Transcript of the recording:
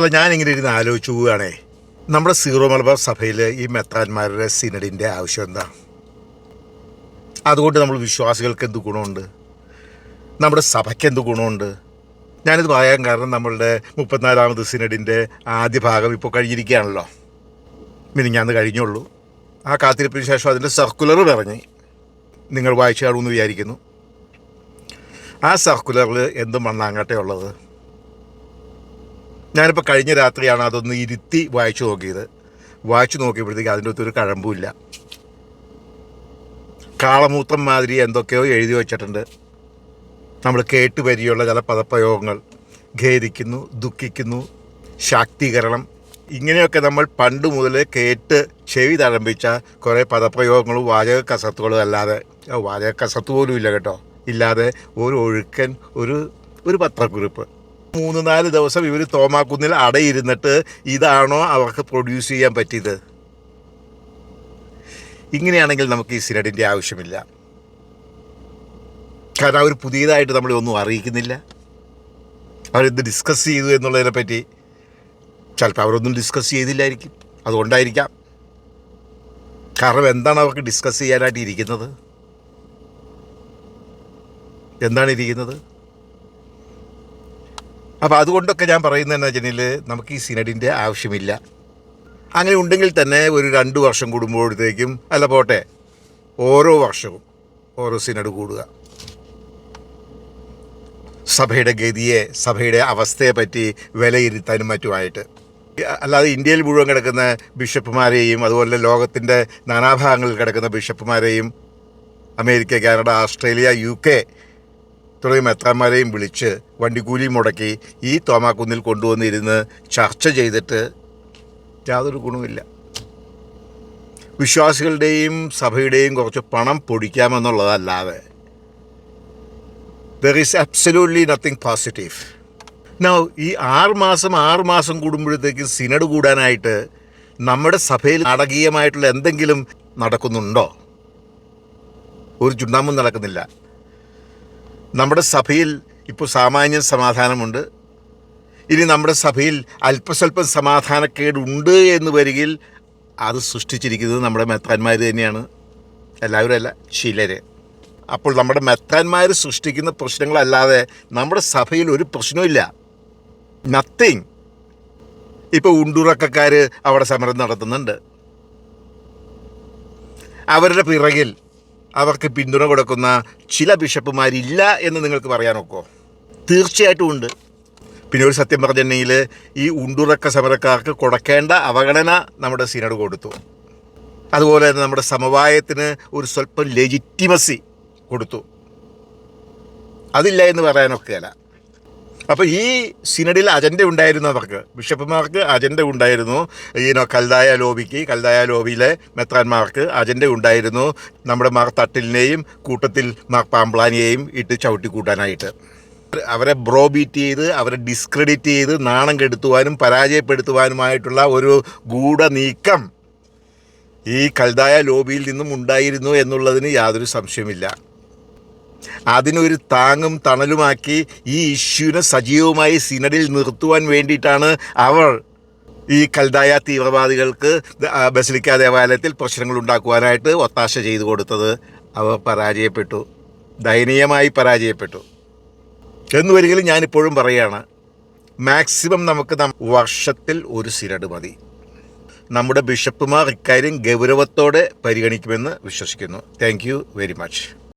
അല്ല ഞാനിങ്ങനെ ഇരുന്ന് ആലോചിച്ചു പോവുകയാണേ. നമ്മുടെ സീറോ മലബാർ സഭയിൽ ഈ മെത്താന്മാരുടെ സിനഡിന്റെ ആവശ്യം എന്താ? അതുകൊണ്ട് നമ്മൾ വിശ്വാസികൾക്ക് എന്ത് ഗുണമുണ്ട്? നമ്മുടെ സഭയ്ക്ക് എന്ത് ഗുണമുണ്ട്? ഞാനിത് പറയാൻ കാരണം നമ്മളുടെ മുപ്പത്തിനാലാമത് സിനഡിന്റെ ആദ്യ ഭാഗം ഇപ്പോൾ കഴിഞ്ഞിരിക്കുകയാണല്ലോ. മിനിഞ്ഞാന്ന് കഴിഞ്ഞുള്ളൂ. ആ കാത്തിരിപ്പിന് ശേഷം അതിന്റെ സർക്കുലർ പറഞ്ഞ് നിങ്ങൾ വായിച്ചു കാണുമെന്ന് വിചാരിക്കുന്നു. ആ സർക്കുലറിൽ എന്ത് മണ്ണാങ്ങാട്ടേ ഉള്ളത്? ഞാനിപ്പോൾ കഴിഞ്ഞ രാത്രിയാണ് അതൊന്ന് ഇരുത്തി വായിച്ചു നോക്കിയത്. വായിച്ചു നോക്കിയപ്പോഴത്തേക്ക് അതിന്റെ അകത്തൊരു കഴമ്പുമില്ല. കാളമൂത്രം മാതിരി എന്തൊക്കെയോ എഴുതി വച്ചിട്ടുണ്ട്. നമ്മൾ കേട്ട് വരിയുള്ള ചില പദപ്രയോഗങ്ങൾ. ഖേദിക്കുന്നു ദുഃഖിക്കുന്നു ശാക്തീകരണം. ഇങ്ങനെയൊക്കെ നമ്മൾ പണ്ട് മുതൽ കേട്ട് ചെവി തഴമ്പിച്ച കുറേ പദപ്രയോഗങ്ങളും വാചക കസത്തുകളും അല്ലാതെ വാചക കസത്ത് പോലും ഇല്ല കേട്ടോ. ഇല്ലാതെ ഒരു ഒഴുക്കൻ ഒരു ഒരു പത്രക്കുറിപ്പ്. മൂന്ന് നാല് ദിവസം ഇവർ തോമാക്കുന്നിൽ അടയിരുന്നിട്ട് ഇതാണോ അവർക്ക് പ്രൊഡ്യൂസ് ചെയ്യാൻ പറ്റിയത്? ഇങ്ങനെയാണെങ്കിൽ നമുക്ക് ഈ സിനഡിന്റെ ആവശ്യമില്ല. കാരണം അവർ പുതിയതായിട്ട് നമ്മളെ ഒന്നും അറിയിക്കുന്നില്ല. അവരെന്ത് ഡിസ്കസ് ചെയ്തു എന്നുള്ളതിനെ പറ്റി ചിലപ്പോൾ അവരൊന്നും ഡിസ്കസ് ചെയ്തില്ലായിരിക്കും. അതുകൊണ്ടായിരിക്കാം. കാരണം എന്താണ് അവർക്ക് ഡിസ്കസ് ചെയ്യാനായിട്ട് ഇരിക്കുന്നത്? എന്താണ് ഇരിക്കുന്നത്? അപ്പോൾ അതുകൊണ്ടൊക്കെ ഞാൻ പറയുന്നത് എന്ന് വെച്ചാൽ നമുക്ക് ഈ സിനഡിന്റെ ആവശ്യമില്ല. അങ്ങനെ ഉണ്ടെങ്കിൽ തന്നെ ഒരു രണ്ട് വർഷം കൂടുമ്പോഴത്തേക്കും അല്ല പോട്ടെ ഓരോ വർഷവും ഓരോ സിനഡ് കൂടുക. സഭയുടെ ഗതിയെ സഭയുടെ അവസ്ഥയെ പറ്റി വിലയിരുത്താനും മറ്റുമായിട്ട്. അല്ലാതെ ഇന്ത്യയിൽ മുഴുവൻ കിടക്കുന്ന ബിഷപ്പുമാരെയും അതുപോലെ ലോകത്തിന്റെ നാനാഭാഗങ്ങളിൽ കിടക്കുന്ന ബിഷപ്പുമാരെയും America Canada Australia U K തുടങ്ങിയ മെത്രാന്മാരെയും വിളിച്ച് വണ്ടിക്കൂലി മുടക്കി ഈ തോമാക്കുന്നിൽ കൊണ്ടുവന്നിരുന്ന് ചർച്ച ചെയ്തിട്ട് യാതൊരു ഗുണമില്ല വിശ്വാസികളുടെയും സഭയുടെയും കുറച്ച് പണം പൊടിക്കാമെന്നുള്ളതല്ലാതെ. There is absolutely nothing positive now ഈ ആറ് മാസം ആറ് മാസം കൂടുമ്പോഴത്തേക്കും സിനഡ് കൂടാനായിട്ട് നമ്മുടെ സഭയിൽ നാടകീയമായിട്ടുള്ള എന്തെങ്കിലും നടക്കുന്നുണ്ടോ? ഒരു ചുണ്ടാമ്പും നടക്കുന്നില്ല. നമ്മുടെ സഭയിൽ ഇപ്പോൾ സാമാന്യ സമാധാനമുണ്ട്. ഇനി നമ്മുടെ സഭയിൽ അല്പസ്വല്പം സമാധാനക്കേടുണ്ട് എന്ന് വരികിൽ അത് സൃഷ്ടിച്ചിരിക്കുന്നത് നമ്മുടെ മെത്താന്മാർ തന്നെയാണ്. എല്ലാവരും അല്ല അപ്പോൾ നമ്മുടെ മെത്താന്മാർ സൃഷ്ടിക്കുന്ന പ്രശ്നങ്ങളല്ലാതെ നമ്മുടെ സഭയിൽ ഒരു പ്രശ്നമില്ല നത്തിങ് ഇപ്പോൾ ഉണ്ടുറക്കക്കാർ അവിടെ സമരം നടത്തുന്നുണ്ട്. അവരുടെ പിറകിൽ അവർക്ക് പിന്തുണ കൊടുക്കുന്ന ചില ബിഷപ്പുമാരില്ല എന്ന് നിങ്ങൾക്ക് പറയാനൊക്കോ? തീർച്ചയായിട്ടും ഉണ്ട്. പിന്നെ ഒരു സത്യം പറഞ്ഞിട്ടുണ്ടെങ്കിൽ ഈ ഉണ്ടുറക്ക സമരക്കാർക്ക് കൊടുക്കേണ്ട അവഗണന നമ്മുടെ സീനോട് കൊടുത്തു. അതുപോലെ തന്നെ നമ്മുടെ സമവായത്തിന് ഒരു സ്വല്പം ലെജിറ്റിമസി കൊടുത്തു. അതില്ല എന്ന് പറയാനൊക്കെയല്ല. അപ്പോൾ ഈ സിനഡിൽ അജണ്ട ഉണ്ടായിരുന്നു അവർക്ക്. ബിഷപ്പുമാർക്ക് അജണ്ട ഉണ്ടായിരുന്നു. ഈനോ കൽതായ ലോബിക്ക് കൽതായ ലോബിയിലെ മെത്രാന്മാർക്ക് അജണ്ട ഉണ്ടായിരുന്നു. നമ്മുടെ മാർ തട്ടിലിനെയും കൂട്ടത്തിൽ മാർ പാമ്പ്ലാനിയെയും ഇട്ട് ചവിട്ടി കൂട്ടാനായിട്ട് അവരെ ബ്രോബീറ്റ് ചെയ്ത് അവരെ ഡിസ്ക്രെഡിറ്റ് ചെയ്ത് നാണം കെടുത്തുവാനും പരാജയപ്പെടുത്തുവാനുമായിട്ടുള്ള ഒരു ഗൂഢ നീക്കം ഈ കൽതായ ലോബിയിൽ നിന്നും ഉണ്ടായിരുന്നു എന്നുള്ളതിന് യാതൊരു സംശയമില്ല അതിനൊരു താങ്ങും തണലുമാക്കി ഈ ഇഷ്യൂവിനെ സജീവമായി സിനഡിൽ നിർത്തുവാൻ വേണ്ടിയിട്ടാണ് അവർ ഈ കൽതായ തീവ്രവാദികൾക്ക് ബസലിക്ക ദേവാലയത്തിൽ പ്രശ്നങ്ങൾ ഉണ്ടാക്കുവാനായിട്ട് ഒത്താശ ചെയ്തു കൊടുത്തത് അവർ പരാജയപ്പെട്ടു. ദയനീയമായി പരാജയപ്പെട്ടു. എന്ന് വരികയും ഞാനിപ്പോഴും പറയുകയാണ് മാക്സിമം നമുക്ക് വർഷത്തിൽ ഒരു സിനഡ് മതി. നമ്മുടെ ബിഷപ്പുമാർ ഇക്കാര്യം ഗൗരവത്തോടെ പരിഗണിക്കുമെന്ന് വിശ്വസിക്കുന്നു. Thank very much.